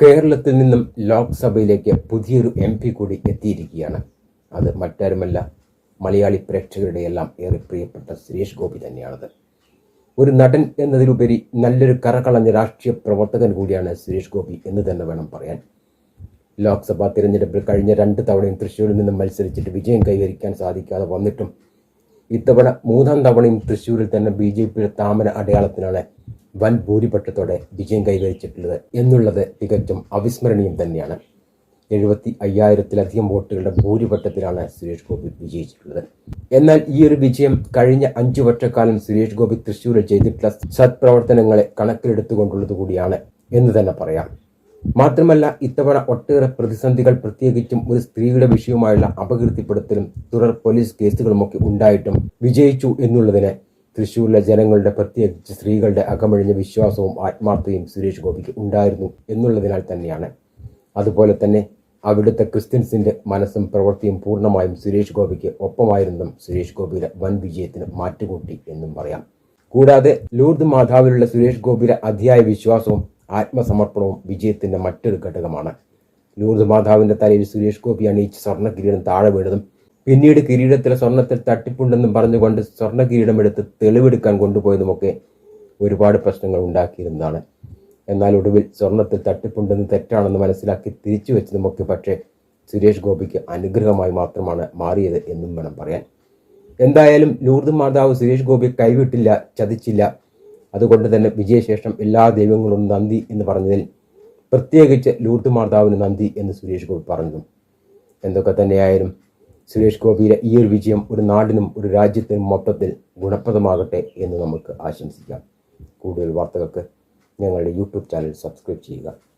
കേരളത്തിൽ നിന്നും ലോക്സഭയിലേക്ക് പുതിയൊരു എം പി കൂടി എത്തിയിരിക്കുകയാണ്. അത് മറ്റാരുമല്ല മലയാളി പ്രേക്ഷകരുടെ എല്ലാം ഏറെ പ്രിയപ്പെട്ട സുരേഷ് ഗോപി തന്നെയാണത്. ഒരു നടൻ എന്നതിലുപരി നല്ലൊരു കറകളഞ്ഞ രാഷ്ട്രീയ പ്രവർത്തകൻ കൂടിയാണ് സുരേഷ് ഗോപി എന്ന് തന്നെ വേണം പറയാൻ. ലോക്സഭാ തിരഞ്ഞെടുപ്പിൽ കഴിഞ്ഞ രണ്ട് തവണയും തൃശ്ശൂരിൽ നിന്നും മത്സരിച്ചിട്ട് വിജയം കൈവരിക്കാൻ സാധിക്കാതെ വന്നിട്ടും ഇത്തവണ മൂന്നാം തവണയും തൃശ്ശൂരിൽ തന്നെ ബി ജെ പിയുടെ താമര അടയാളത്തിനാണ് വൻ ഭൂരിപക്ഷത്തോടെ വിജയം കൈവരിച്ചിട്ടുള്ളത് എന്നുള്ളത് തികച്ചും അവിസ്മരണീയം തന്നെയാണ്. എഴുപത്തി അയ്യായിരത്തിലധികം വോട്ടുകളുടെ ഭൂരിപക്ഷത്തിലാണ് സുരേഷ് ഗോപി വിജയിച്ചിട്ടുള്ളത്. എന്നാൽ ഈ ഒരു വിജയം കഴിഞ്ഞ അഞ്ചു വർഷക്കാലം സുരേഷ് ഗോപി തൃശ്ശൂരിൽ ചെയ്തിട്ടുള്ള സത്പ്രവർത്തനങ്ങളെ കണക്കിലെടുത്തുകൊണ്ടുള്ളത് കൂടിയാണ് എന്ന് തന്നെ പറയാം. മാത്രമല്ല ഇത്തവണ ഒട്ടേറെ പ്രതിസന്ധികൾ പ്രത്യേകിച്ചും ഒരു സ്ത്രീയുടെ വിഷയവുമായുള്ള അപകീർത്തിപ്പെടുത്തലും തുടർ പോലീസ് കേസുകളുമൊക്കെ ഉണ്ടായിട്ടും വിജയിച്ചു എന്നുള്ളതിന് തൃശ്ശൂരിലെ ജനങ്ങളുടെ പ്രത്യേകിച്ച് സ്ത്രീകളുടെ അകമഴിഞ്ഞ വിശ്വാസവും ആത്മാർത്ഥയും സുരേഷ് ഗോപിക്ക് ഉണ്ടായിരുന്നു എന്നുള്ളതിനാൽ തന്നെയാണ്. അതുപോലെ തന്നെ അവിടുത്തെ ക്രിസ്ത്യൻസിന്റെ മനസ്സും പ്രവൃത്തിയും പൂർണമായും സുരേഷ് ഗോപിക്ക് ഒപ്പമായിരുന്നും സുരേഷ് ഗോപിയുടെ വൻ വിജയത്തിന് മാറ്റുകൂട്ടി എന്നും പറയാം. കൂടാതെ ലൂർദ് മാതാവിലുള്ള സുരേഷ് ഗോപിയുടെ അതിയായ വിശ്വാസവും ആത്മസമർപ്പണവും വിജയത്തിന്റെ മറ്റൊരു ഘടകമാണ്. ലൂർദ് മാതാവിന്റെ തലയിൽ സുരേഷ് ഗോപി അണിയിച്ച് സ്വർണ കിരീടം താഴെ വീണതും പിന്നീട് കിരീടത്തിലെ സ്വർണത്തിൽ തട്ടിപ്പുണ്ടെന്നും പറഞ്ഞുകൊണ്ട് സ്വർണ കിരീടമെടുത്ത് തെളിവെടുക്കാൻ കൊണ്ടുപോയതുമൊക്കെ ഒരുപാട് പ്രശ്നങ്ങൾ ഉണ്ടാക്കിയിരുന്നതാണ്. എന്നാൽ ഒടുവിൽ സ്വർണത്തിൽ തട്ടിപ്പുണ്ടെന്ന് തെറ്റാണെന്ന് മനസ്സിലാക്കി തിരിച്ചു വെച്ചതുമൊക്കെ പക്ഷേ സുരേഷ് ഗോപിക്ക് അനുഗ്രഹമായി മാത്രമാണ് മാറിയത് എന്നും വേണം പറയാൻ. എന്തായാലും ലൂർദ് മാതാവ് സുരേഷ് ഗോപി കൈവിട്ടില്ല ചതിച്ചില്ല. അതുകൊണ്ട് തന്നെ വിജയശേഷം എല്ലാ ദൈവങ്ങളും നന്ദി എന്ന് പറഞ്ഞതിൽ പ്രത്യേകിച്ച് ലൂർദ് മാതാവിന് നന്ദി എന്ന് സുരേഷ് ഗോപി പറഞ്ഞു. എന്തൊക്കെ തന്നെയായാലും സുരേഷ് ഗോപിയുടെ ഈ ഒരു വിജയം ഒരു നാടിനും ഒരു രാജ്യത്തിനും മൊത്തത്തിൽ ഗുണപ്രദമാകട്ടെ എന്ന് നമുക്ക് ആശംസിക്കാം. കൂടുതൽ വാർത്തകൾക്ക് ഞങ്ങളുടെ യൂട്യൂബ് ചാനൽ സബ്സ്ക്രൈബ് ചെയ്യുക.